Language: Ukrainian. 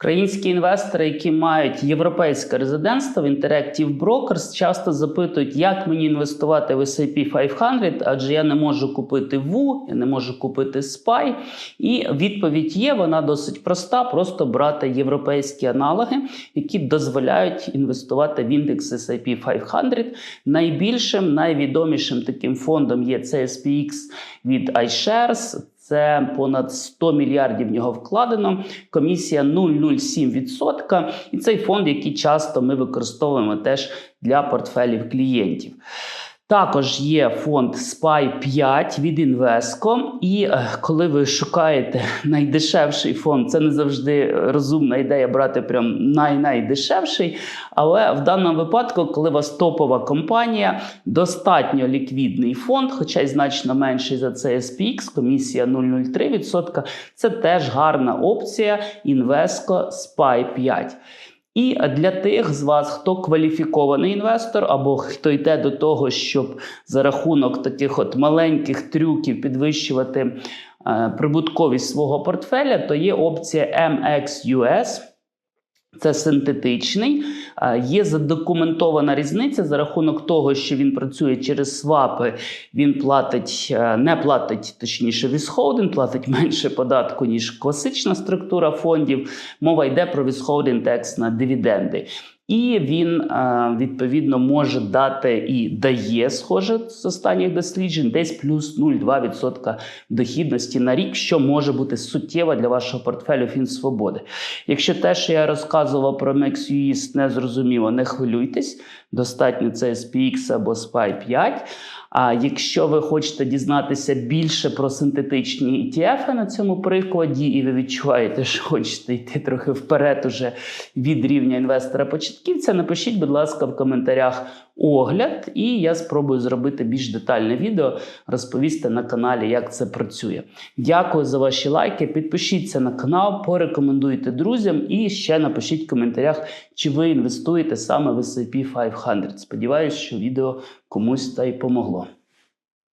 Українські інвестори, які мають європейське резидентство в Interactive Brokers, часто запитують, як мені інвестувати в S&P 500, адже я не можу купити WU, я не можу купити SPY. І відповідь є, вона досить проста: просто брати європейські аналоги, які дозволяють інвестувати в індекс S&P 500. Найбільшим, найвідомішим таким фондом є CSPX від iShares. Це понад 100 мільярдів в нього вкладено. Комісія 0,07%. І цей фонд, який часто ми використовуємо теж для портфелів клієнтів. Також є фонд SPY 5 від Invesco. І е, коли ви шукаєте найдешевший фонд, це не завжди розумна ідея брати прям най-найдешевший. Але в даному випадку, коли у вас топова компанія, достатньо ліквідний фонд, хоча й значно менший за CSPX, комісія 0,03%, це теж гарна опція Invesco SPY 5. І для тих з вас, хто кваліфікований інвестор, або хто йде до того, щоб за рахунок таких от маленьких трюків підвищувати е, прибутковість свого портфеля, то є опція MXUS. Це синтетичний, є задокументована різниця за рахунок того, що він працює через свапи. Він платить, е, не платить точніше вісхолдинг, платить менше податку ніж класична структура фондів. Мова йде про withholding текст на дивіденди. І він е, відповідно може дати і дає, схоже, з останніх досліджень, десь плюс 0,2% дохідності на рік, що може бути суттєво для вашого портфелю Фінсвободи. Якщо те, що я розказував про MaxUIS, не зрозуміло, не хвилюйтесь. Достатньо це SPX або SPY 5. А якщо ви хочете дізнатися більше про синтетичні ETF на цьому прикладі, і ви відчуваєте, що хочете йти трохи вперед уже від рівня інвестора-початківця, напишіть, будь ласка, в коментарях огляд, і я спробую зробити більш детальне відео, розповісти на каналі, як це працює. Дякую за ваші лайки. Підпишіться на канал, порекомендуйте друзям і ще напишіть в коментарях, чи ви інвестуєте саме в S&P 500. Сподіваюсь, що відео комусь та й помогло.